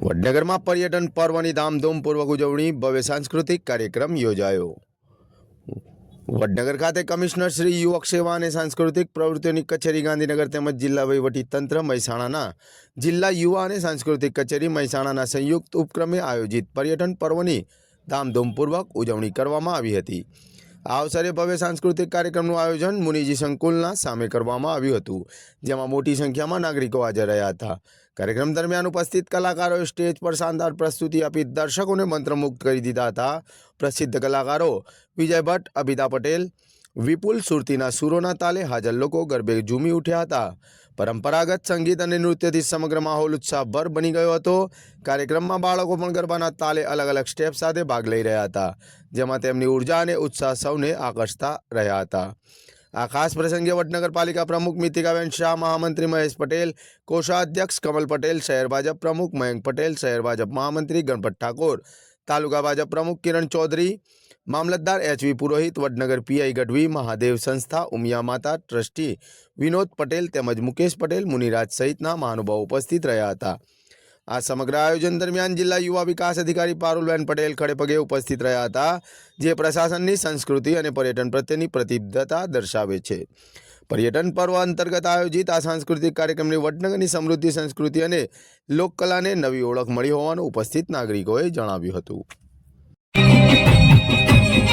વડનગરમાં પર્યટન પર્વની ધામધૂમપૂર્વક ઉજવણી, ભવ્ય સાંસ્કૃતિક કાર્યક્રમ યોજાયો. વડનગર ખાતે કમિશનર શ્રી યુવક સેવા અને સાંસ્કૃતિક પ્રવૃત્તિઓની કચેરી, ગાંધીનગર તેમજ જિલ્લા તંત્ર મહેસાણાના જિલ્લા યુવા અને સાંસ્કૃતિક કચેરી મહેસાણાના સંયુક્ત ઉપક્રમે આયોજિત પર્યટન પર્વની ધામધૂમપૂર્વક ઉજવણી કરવામાં આવી હતી. આ અવસરે ભવ્ય સાંસ્કૃતિક કાર્યક્રમનું આયોજન મુનિજી સંકુલના સામે કરવામાં આવ્યું હતું, જેમાં મોટી સંખ્યામાં નાગરિકો હાજર રહ્યા હતા. કાર્યક્રમ દરમિયાન ઉપસ્થિત કલાકારોએ સ્ટેજ પર શાનદાર પ્રસ્તુતિ આપી દર્શકોને મંત્રમુગ્ધ કરી દીધા હતા. પ્રસિદ્ધ કલાકારો વિજય ભટ્ટ અભિતા પટેલ, વિપુલ સુરતીના સુરોના તાલે હાજર લોકો ગરબે ઝૂમી ઉઠ્યા હતા. પરંપરાગત સંગીત અને નૃત્યથી સમગ્ર માહોલ ઉત્સાહભર બની ગયો હતો. કાર્યક્રમમાં બાળકો પણ ગરબાના તાલે અલગ અલગ સ્ટેપ સાથે ભાગ લઈ રહ્યા હતા, જેમાં તેમની ઊર્જા અને ઉત્સાહ સૌને આકર્ષતા રહ્યા હતા. આ ખાસ પ્રસંગે વડનગરપાલિકા પ્રમુખ મિતિકાબેન શાહ, મહામંત્રી મહેશ પટેલ, કોષાધ્યક્ષ કમલ પટેલ, શહેર ભાજપ પ્રમુખ મયંક પટેલ, શહેર ભાજપ મહામંત્રી ગણપત ઠાકોર, તાલુકા ભાજપ પ્રમુખ કિરણ ચૌધરી મામલતદાર એચવી પુરોહિત, વડનગર પીઆઈ ગઢવી, મહાદેવ સંસ્થા, ઉમિયા માતા, ટ્રસ્ટી વિનોદ પટેલ તેમજ મુકેશ પટેલ, મુનિરાજ સહિતના મહાનુભાવો ઉપસ્થિત રહ્યા હતા. આ સમગ્ર આયોજન દરમિયાન જિલ્લા યુવા વિકાસ અધિકારી પારુલબેન પટેલ ખડેપગે ઉપસ્થિત રહ્યા હતા, જે પ્રશાસનની સંસ્કૃતિ અને પર્યટન પ્રત્યેની પ્રતિબદ્ધતા દર્શાવે છે. પર્યટન પર્વ અંતર્ગત આયોજિત આ સાંસ્કૃતિક કાર્યક્રમની વડનગરની સમૃદ્ધિ, સંસ્કૃતિ અને લોકકલાને નવી ઓળખ મળી હોવાનું ઉપસ્થિત નાગરિકોએ જણાવ્યું હતું. Thank you.